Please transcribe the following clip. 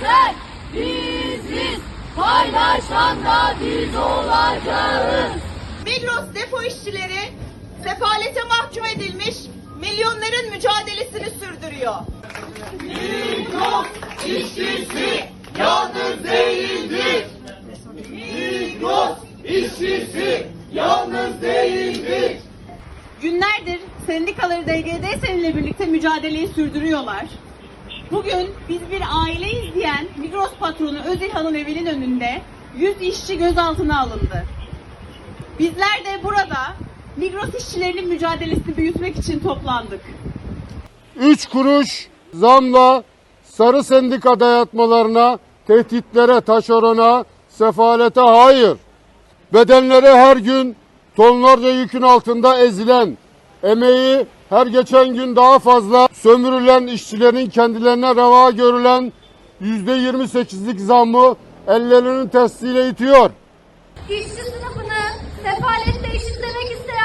üreten biziz. Paylaşan da biz olacağız. Migros depo işçileri sefalete mahkum edilmiş milyonların mücadelesini sürdürüyor. İşçisi yalnız değildir. Migros işçisi yalnız değildir. Günlerdir sendikaları DGD seninle birlikte mücadeleyi sürdürüyorlar. Bugün biz bir aileyiz diyen Migros patronu Özilhan'ın evinin önünde 100 işçi gözaltına alındı. Bizler de burada Migros işçilerinin mücadelesini büyütmek için toplandık. 3 kuruş zamla sarı sendika dayatmalarına, tehditlere, taşerona, sefalete hayır. Bedenleri her gün tonlarca yükün altında ezilen, emeği her geçen gün daha fazla sömürülen işçilerin kendilerine reva görülen %28'lik zammı ellerinin testiyle itiyor. İşçi sınıfını sefalette eşitlemek isteyen